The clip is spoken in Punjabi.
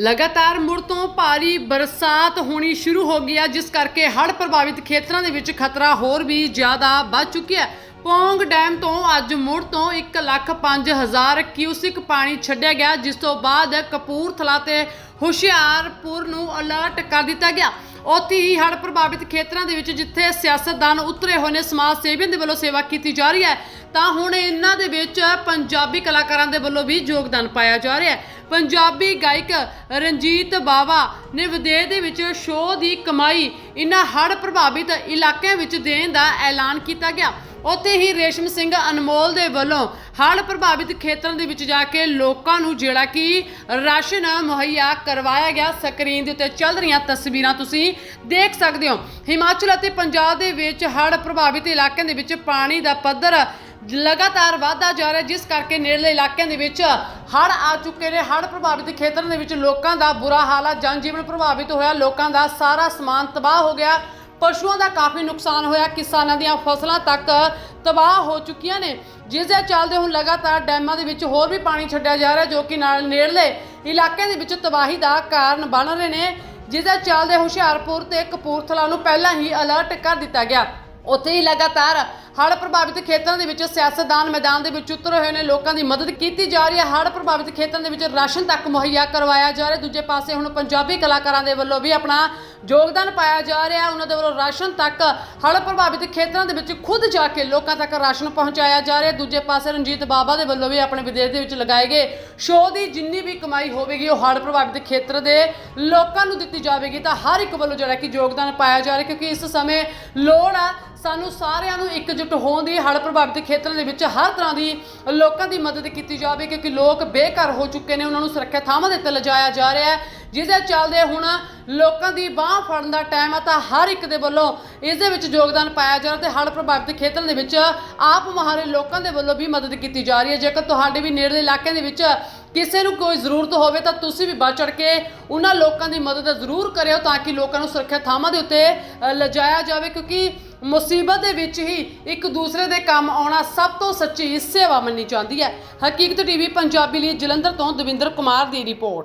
ਲਗਾਤਾਰ ਮੁੜ ਤੋਂ ਭਾਰੀ ਬਰਸਾਤ ਹੋਣੀ ਸ਼ੁਰੂ ਹੋ ਗਈ ਹੈ ਜਿਸ ਕਰਕੇ ਹੜ੍ਹ ਪ੍ਰਭਾਵਿਤ ਖੇਤਰਾਂ ਦੇ ਵਿੱਚ ਖਤਰਾ ਹੋਰ ਵੀ ਜ਼ਿਆਦਾ ਵੱਧ ਚੁੱਕਿਆ ਹੈ। ਪੌਂਗ ਡੈਮ ਤੋਂ ਅੱਜ ਮੁੜ ਤੋਂ 1,05,000 ਕਿਊਸਿਕ ਪਾਣੀ ਛੱਡਿਆ ਗਿਆ ਜਿਸ ਤੋਂ ਬਾਅਦ ਕਪੂਰਥਲਾ ਤੇ ਹੁਸ਼ਿਆਰਪੁਰ ਨੂੰ ਅਲਰਟ ਕਰ ਦਿੱਤਾ ਗਿਆ। ਉੱਥੇ ਹੀ ਹੜ੍ਹ ਪ੍ਰਭਾਵਿਤ ਖੇਤਰਾਂ ਦੇ ਵਿੱਚ ਜਿੱਥੇ ਸਿਆਸਤਦਾਨ ਉਤਰੇ ਹੋਏ ਨੇ ਸਮਾਜ ਸੇਵੀਆਂ ਦੇ ਵੱਲੋਂ ਸੇਵਾ ਕੀਤੀ ਜਾ ਰਹੀ ਹੈ। ਤਾਂ ਹੁਣ ਇਹਨਾਂ ਦੇ ਵਿੱਚ ਪੰਜਾਬੀ ਕਲਾਕਾਰਾਂ ਦੇ ਵੱਲੋਂ ਵੀ ਯੋਗਦਾਨ ਪਾਇਆ ਜਾ ਰਿਹਾ ਹੈ। ਪੰਜਾਬੀ ਗਾਇਕ ਰਣਜੀਤ ਬਾਵਾ ਨੇ ਵਿਦੇਸ਼ ਦੇ ਵਿੱਚ ਸ਼ੋਅ ਦੀ ਕਮਾਈ ਇਨ੍ਹਾਂ ਹੜ੍ਹ ਪ੍ਰਭਾਵਿਤ ਇਲਾਕਿਆਂ ਵਿੱਚ ਦੇਣ ਦਾ ਐਲਾਨ ਕੀਤਾ ਗਿਆ। ਉੱਥੇ ਹੀ ਰੇਸ਼ਮ ਸਿੰਘ ਅਨਮੋਲ ਦੇ ਵੱਲੋਂ ਹੜ੍ਹ ਪ੍ਰਭਾਵਿਤ ਖੇਤਰਾਂ ਦੇ ਵਿੱਚ ਜਾ ਕੇ ਲੋਕਾਂ ਨੂੰ ਜਿਹੜਾ ਕਿ ਰਾਸ਼ਨ ਮੁਹੱਈਆ ਕਰਵਾਇਆ ਗਿਆ। ਸਕਰੀਨ ਦੇ ਉੱਤੇ ਚੱਲ ਰਹੀਆਂ ਤਸਵੀਰਾਂ ਤੁਸੀਂ ਦੇਖ ਸਕਦੇ ਹੋ। ਹਿਮਾਚਲ ਅਤੇ ਪੰਜਾਬ ਦੇ ਵਿੱਚ ਹੜ੍ਹ ਪ੍ਰਭਾਵਿਤ ਇਲਾਕਿਆਂ ਦੇ ਵਿੱਚ ਪਾਣੀ ਦਾ ਪੱਧਰ ਲਗਾਤਾਰ ਵਧਦਾ ਜਾ ਰਿਹਾ, ਜਿਸ ਕਰਕੇ ਨੇੜਲੇ ਇਲਾਕਿਆਂ ਦੇ ਵਿੱਚ ਹੜ੍ਹ ਆ ਚੁੱਕੇ ਨੇ। ਹੜ੍ਹ ਪ੍ਰਭਾਵਿਤ ਖੇਤਰਾਂ ਦੇ ਵਿੱਚ ਲੋਕਾਂ ਦਾ ਬੁਰਾ ਹਾਲ ਆ। ਜਨਜੀਵਨ ਪ੍ਰਭਾਵਿਤ ਹੋਇਆ। ਲੋਕਾਂ ਦਾ ਸਾਰਾ ਸਮਾਨ ਤਬਾਹ ਹੋ ਗਿਆ। ਪਸ਼ੂਆਂ ਦਾ ਕਾਫੀ ਨੁਕਸਾਨ ਹੋਇਆ। ਕਿਸਾਨਾਂ ਦੀਆਂ ਫਸਲਾਂ ਤੱਕ ਤਬਾਹ ਹੋ ਚੁੱਕੀਆਂ ਨੇ। ਜਿਸ ਦੇ ਚੱਲਦੇ ਹੁਣ ਲਗਾਤਾਰ ਡੈਮਾਂ ਦੇ ਵਿੱਚ ਹੋਰ ਵੀ ਪਾਣੀ ਛੱਡਿਆ ਜਾ ਰਿਹਾ, ਜੋ ਕਿ ਨਾਲ ਨੇੜਲੇ ਇਲਾਕਿਆਂ ਦੇ ਵਿੱਚ ਤਬਾਹੀ ਦਾ ਕਾਰਨ ਬਣ ਰਹੇ ਨੇ। ਜਿਸ ਦੇ ਚੱਲਦੇ ਹੁਸ਼ਿਆਰਪੁਰ ਤੇ ਕਪੂਰਥਲਾ ਨੂੰ ਪਹਿਲਾਂ ਹੀ ਅਲਰਟ ਕਰ ਦਿੱਤਾ ਗਿਆ। ਉੱਥੇ ਹੀ ਲਗਾਤਾਰ ਹੜ੍ਹ ਪ੍ਰਭਾਵਿਤ ਖੇਤਰਾਂ ਦੇ ਵਿੱਚ ਸਿਆਸਤਦਾਨ ਮੈਦਾਨ ਦੇ ਵਿੱਚ ਉਤਰੇ ਹੋਏ ਨੇ, ਲੋਕਾਂ ਦੀ ਮਦਦ ਕੀਤੀ ਜਾ ਰਹੀ ਹੈ। ਹੜ੍ਹ ਪ੍ਰਭਾਵਿਤ ਖੇਤਰਾਂ ਦੇ ਵਿੱਚ ਰਾਸ਼ਨ ਤੱਕ ਮੁਹੱਈਆ ਕਰਵਾਇਆ ਜਾ ਰਿਹਾ। ਦੂਜੇ ਪਾਸੇ ਹੁਣ ਪੰਜਾਬੀ ਕਲਾਕਾਰਾਂ ਦੇ ਵੱਲੋਂ ਵੀ ਆਪਣਾ ਯੋਗਦਾਨ ਪਾਇਆ ਜਾ ਰਿਹਾ। ਉਹਨਾਂ ਦੇ ਵੱਲੋਂ ਰਾਸ਼ਨ ਤੱਕ ਹੜ੍ਹ ਪ੍ਰਭਾਵਿਤ ਖੇਤਰਾਂ ਦੇ ਵਿੱਚ ਖੁਦ ਜਾ ਕੇ ਲੋਕਾਂ ਤੱਕ ਰਾਸ਼ਨ ਪਹੁੰਚਾਇਆ ਜਾ ਰਿਹਾ। ਦੂਜੇ ਪਾਸੇ ਰਣਜੀਤ ਬਾਬਾ ਦੇ ਵੱਲੋਂ ਵੀ ਆਪਣੇ ਵਿਦੇਸ਼ ਦੇ ਵਿੱਚ ਲਗਾਏ ਗਏ ਸ਼ੋਅ ਦੀ ਜਿੰਨੀ ਵੀ ਕਮਾਈ ਹੋਵੇਗੀ, ਉਹ ਹੜ੍ਹ ਪ੍ਰਭਾਵਿਤ ਖੇਤਰ ਦੇ ਲੋਕਾਂ ਨੂੰ ਦਿੱਤੀ ਜਾਵੇਗੀ। ਤਾਂ ਹਰ ਇੱਕ ਵੱਲੋਂ ਜਿਹੜਾ ਕਿ ਯੋਗਦਾਨ ਪਾਇਆ ਜਾ ਰਿਹਾ, ਕਿਉਂਕਿ ਇਸ ਸਮੇਂ ਲੋੜ ਆ ਸਾਨੂੰ ਸਾਰਿਆਂ ਨੂੰ ਇਕਜੁੱਟ ਹੋਣ ਦੀ ਹੜ੍ਹ ਪ੍ਰਭਾਵਿਤ ਖੇਤਰਾਂ ਦੇ ਵਿੱਚ ਹਰ ਤਰ੍ਹਾਂ ਦੀ ਲੋਕਾਂ ਦੀ ਮਦਦ ਕੀਤੀ ਜਾਵੇ, ਕਿਉਂਕਿ ਲੋਕ ਬੇਘਰ ਹੋ ਚੁੱਕੇ ਨੇ, ਉਹਨਾਂ ਨੂੰ ਸੁਰੱਖਿਅਤ ਥਾਵਾਂ ਦੇ ਉੱਤੇ ਲਿਜਾਇਆ ਜਾ ਰਿਹਾ ਹੈ। ਜਿਸ ਦੇ ਚੱਲਦੇ ਹੁਣ ਲੋਕਾਂ ਦੀ ਬਾਹ ਫੜਨ ਦਾ ਟਾਈਮ ਆ, ਤਾਂ ਹਰ ਇੱਕ ਦੇ ਵੱਲੋਂ ਇਸ ਦੇ ਵਿੱਚ ਯੋਗਦਾਨ ਪਾਇਆ ਜਾ ਰਿਹਾ ਤੇ ਹੜ੍ਹ ਪ੍ਰਭਾਵਿਤ ਖੇਤਰਾਂ ਦੇ ਵਿੱਚ ਆਪ ਮਹਾਰੇ ਲੋਕਾਂ ਦੇ ਵੱਲੋਂ ਵੀ ਮਦਦ ਕੀਤੀ ਜਾ ਰਹੀ ਹੈ। ਜੇਕਰ ਤੁਹਾਡੇ ਵੀ ਨੇੜਲੇ ਇਲਾਕਿਆਂ ਦੇ ਵਿੱਚ ਕਿਸੇ ਨੂੰ ਕੋਈ ਜ਼ਰੂਰਤ ਹੋਵੇ, ਤਾਂ ਤੁਸੀਂ ਵੀ ਬਚ ਚੜ ਕੇ ਉਹਨਾਂ ਲੋਕਾਂ ਦੀ ਮਦਦ ਜ਼ਰੂਰ ਕਰਿਓ, ਤਾਂ ਕਿ ਲੋਕਾਂ ਨੂੰ ਸੁਰੱਖਿਅਤ ਥਾਵਾਂ ਦੇ ਉੱਤੇ ਲਿਜਾਇਆ ਜਾਵੇ, ਕਿਉਂਕਿ ਮੁਸੀਬਤ ਦੇ ਵਿੱਚ ਹੀ ਇੱਕ ਦੂਸਰੇ ਦੇ ਕੰਮ ਆਉਣਾ ਸਭ ਤੋਂ ਸੱਚੀ ਸੇਵਾ ਮੰਨੀ ਜਾਂਦੀ ਹੈ। ਹਕੀਕਤ ਟੀਵੀ ਪੰਜਾਬੀ ਲਈ ਜਲੰਧਰ ਤੋਂ ਦਵਿੰਦਰ ਕੁਮਾਰ ਦੀ ਰਿਪੋਰਟ।